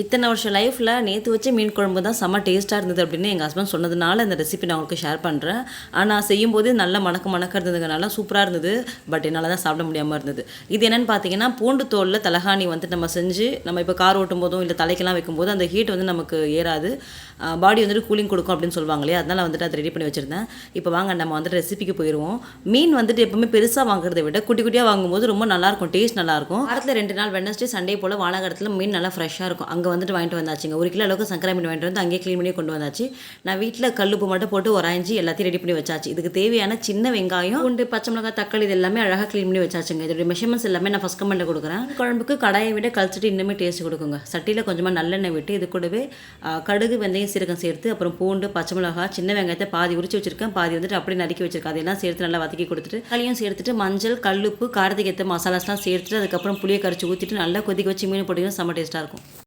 இத்தனை வருஷம் லைஃப்பில் நேற்று வச்ச மீன் குழம்பு தான் செம்ம டேஸ்ட்டாக இருந்தது அப்படின்னு எங்கள் ஹஸ்பண்ட் சொன்னதுனால இந்த ரெசிபி நான் உங்களுக்கு ஷேர் பண்ணுறேன் ஆனால் செய்யும்போது நல்ல மணக்க மணக்க இருந்ததுனால சூப்பராக இருந்தது. பட் என்னால் தான் சாப்பிட முடியாமல் இருந்தது. இது என்னென்னு பார்த்தீங்கன்னா பூண்டு தோலில் தலகாணி வந்து நம்ம செஞ்சு நம்ம இப்போ கார் ஓட்டும் போதும் இல்லை தலைக்கெல்லாம் வைக்கும்போது அந்த ஹீட் வந்து நமக்கு ஏறாது. பாடி வந்துட்டு கூலிங் கொடுக்கும் அப்படின்னு சொல்லுவாங்க இல்லையா அதனால் வந்துட்டு அதை ரெடி பண்ணி வச்சுருந்தேன். இப்போ வாங்க நம்ம வந்துட்டு ரெசிபிக்கு போயிடுவோம் மீன் வந்துட்டு எப்பவுமே பெருசாக வாங்குறதை விட குட்டி குட்டியாக வாங்கும்போது ரொம்ப நல்லாயிருக்கும் டேஸ்ட் நல்லாயிருக்கும் வாரத்தில் ரெண்டு நாள் வெனஸ்டே சண்டே போல் வானகரத்தில் மீன் நல்லா ஃப்ரெஷ்ஷாக இருக்கும். அங்கே வந்துட்டு வாங்கிட்டு வந்தாச்சுங்க. ஒரு கிலோ அளவுக்கு சங்கரா மீன் வாங்கிட்டு வந்து அங்கேயே க்ளீன் பண்ணி கொண்டு வந்தாச்சு. நான் வீட்டில் கல்லுப்பு மட்டும் போட்டு உராஞ்சி எல்லாத்தையும் ரெடி பண்ணி வச்சாச்சு. இதுக்கு தேவையான சின்ன வெங்காயம் உண்டு பச்சை மிளகாய் தக்காளி இது எல்லாமே அழகாக க்ளீன் பண்ணி வச்சாச்சுங்க. இதோட மெஷர்மெண்ட்ஸ் எல்லாமே நான் ஃபஸ்ட் கமெண்ட்டில் கொடுக்குறேன். குழம்புக்கு கடாயை விட கழிச்சிட்டு இன்னுமே டேஸ்ட் கொடுக்குங்க. சட்டியில் கொஞ்சமாக நல்லெண்ணெய் விட்டு இது கூடவே கடுகு வெந்தயம் சீரகம் சேர்த்து அப்புறம் பூண்டு பச்சை மிளகாய் சின்ன வெங்காயத்தை பாதி உரிச்சு வச்சிருக்கேன். பாதி வந்துட்டு அப்படியே நறுக்கி வச்சிருக்கேன். அதெல்லாம் சேர்த்து நல்லா வதக்கி கொடுத்துட்டு களியும் சேர்த்துட்டு மஞ்சள் கல்லுப்பு காரத்துக்கு ஏற்ற மசாலாஸ்லாம் சேர்த்துட்டு அதுக்கப்புறம் புளியை கரைச்சி ஊற்றிட்டு நல்லா கொதிக்க வச்சு மீன் போட்டிங்கன்னா செம்ம டேஸ்ட்டாக இருக்கும்.